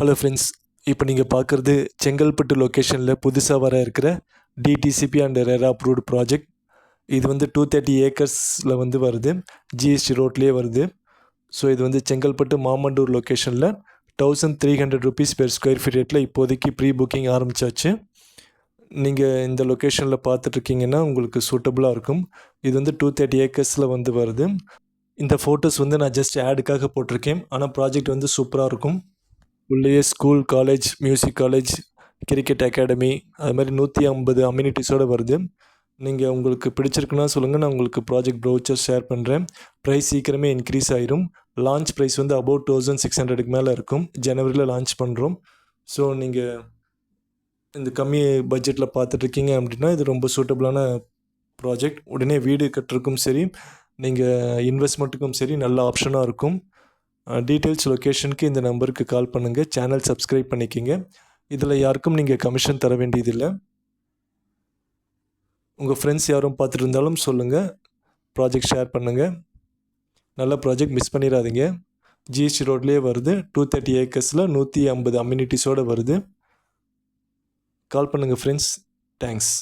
Hello friends இப்போ நீங்கள் பார்க்குறது செங்கல்பட்டு லொக்கேஷனில் புதுசாக வர இருக்கிற DTCP and RERA approved project இது வந்து டூ தேர்ட்டி ஏக்கர்ஸில் வந்து வருது. ஜிஎஸ்டி ரோட்லேயே வருது. ஸோ இது வந்து செங்கல்பட்டு மாமண்டூர் லொக்கேஷனில் thousand three hundred rupees per square feet ரேட்டில் இப்போதைக்கு ப்ரீ புக்கிங் ஆரம்பிச்சாச்சு. நீங்கள் இந்த லொக்கேஷனில் பார்த்துட்ருக்கீங்கன்னா உங்களுக்கு சூட்டபுளாக இருக்கும். இது வந்து டூ தேர்ட்டி ஏக்கர்ஸில் வந்து வருது. இந்த ஃபோட்டோஸ் வந்து நான் ஜஸ்ட் ஆடுக்காக போட்டிருக்கேன். ஆனால் ப்ராஜெக்ட் வந்து சூப்பராக இருக்கும். உள்ளேயே school college music college cricket academy அது மாதிரி நூற்றி ஐம்பது அம்யூனிட்டிஸோடு வருது. நீங்கள் உங்களுக்கு பிடிச்சிருக்குன்னா சொல்லுங்கள் நான் உங்களுக்கு ப்ராஜெக்ட் ப்ரௌச்சர் ஷேர் பண்ணுறேன் ப்ரைஸ் சீக்கிரமே இன்க்ரீஸ் ஆயிரும். லான்ச் ப்ரைஸ் வந்து அபவுட் தௌசண்ட் சிக்ஸ் ஹண்ட்ரடுக்கு மேலே இருக்கும். ஜனவரியில் லான்ச் பண்ணுறோம் ஸோ நீங்கள் இந்த கம்மி பட்ஜெட்டில் பார்த்துட்ருக்கீங்க அப்படின்னா இது ரொம்ப சூட்டபுளான ப்ராஜெக்ட் உடனே வீடு கட்டுறதுக்கும் சரி நீங்கள் இன்வெஸ்ட்மெண்ட்டுக்கும் சரி நல்ல ஆப்ஷனாக இருக்கும். டீட்டெயில்ஸ் லொக்கேஷனுக்கு இந்த நம்பருக்கு கால் பண்ணுங்கள் சேனல் சப்ஸ்கிரைப் பண்ணிக்கிங்க. இதில் யாருக்கும் நீங்கள் கமிஷன் தர வேண்டியதில்லை. உங்கள் ஃப்ரெண்ட்ஸ் யாரும் பார்த்துட்டு இருந்தாலும் சொல்லுங்கள் ப்ராஜெக்ட் ஷேர் பண்ணுங்கள் நல்ல ப்ராஜெக்ட் மிஸ் பண்ணிடாதீங்க ஜிஎஸ்டி ரோட்லேயே வருது. டூ தேர்ட்டி ஏக்கர்ஸில் நூற்றி ஐம்பது அம்யூனிட்டிஸோடு வருது. கால் பண்ணுங்கள் ஃப்ரெண்ட்ஸ் தேங்க்ஸ்